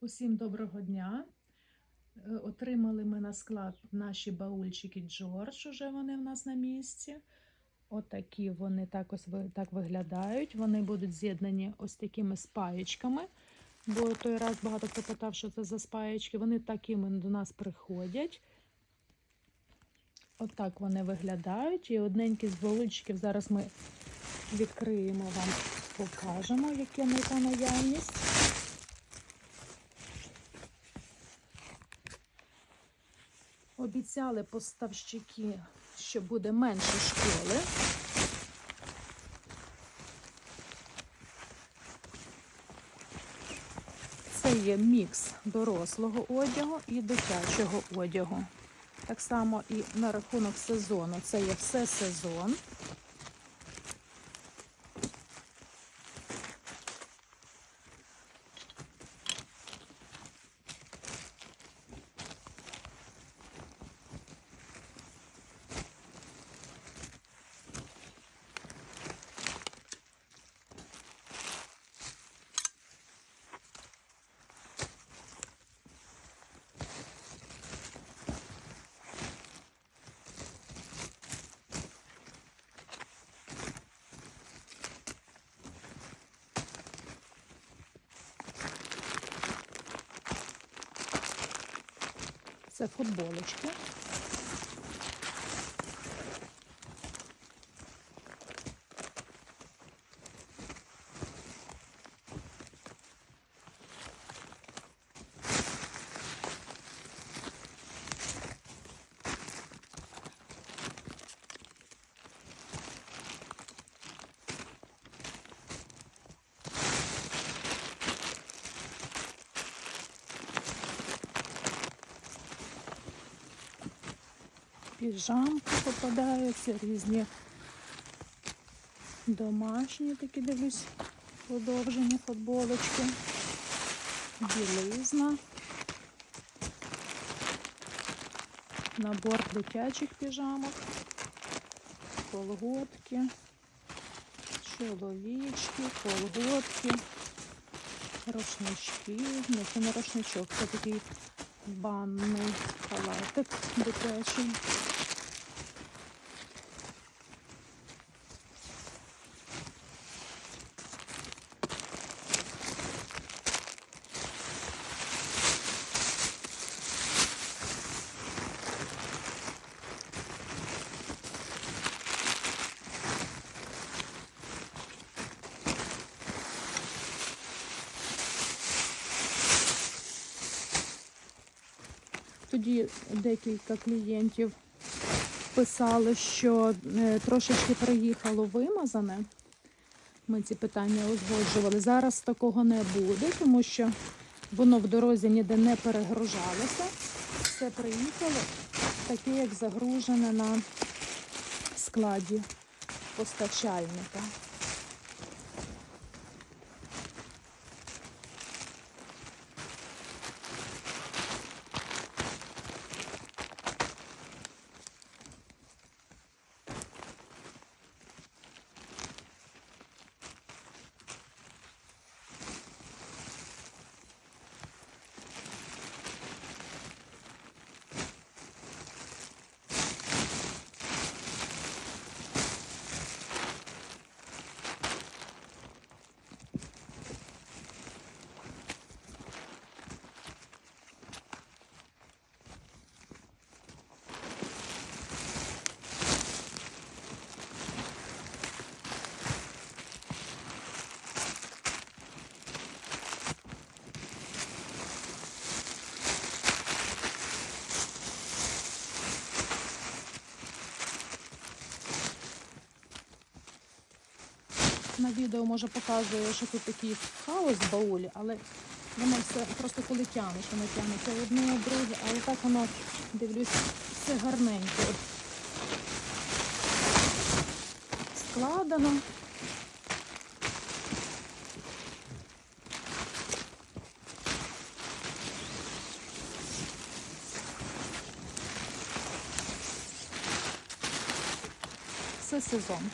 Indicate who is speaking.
Speaker 1: Усім доброго дня. Е, Отримали ми на склад наші баульчики Джордж, уже вони в нас на місці. Отакі вони так, ось, так виглядають. Вони будуть з'єднані ось такими спаєчками. Бо той раз багато хто питав, що це за спаєчки. Вони такими до нас приходять. Отак вони виглядають. І одненький з баульчиків зараз ми відкриємо вам, покажемо, яке яка наявність. Обіцяли поставщики, що буде менше школи. Це є мікс дорослого одягу і дитячого одягу. Так само і на рахунок сезону. Це є все сезон. Це футболочки. Піжамки попадаються, різні домашні такі дивлюсь, подовжені футболочки, білизна, набор дитячих піжамок, колготки, чоловічки, колготки, рушнички. Ні, це не рушничок, це такий банний халатик дитячий. Тоді декілька клієнтів писали, що е, трошечки приїхало вимазане. Ми ці питання узгоджували. Зараз такого не буде, тому що воно в дорозі ніде не перегружалося. Все приїхало таке, як загружене на складі постачальника. На відео може показує, що тут такий хаос в баулі, але воно все просто коли тянеш, воно тягнеться одне, друге, але так воно, дивлюсь, все гарненько. Складено. Це сезон.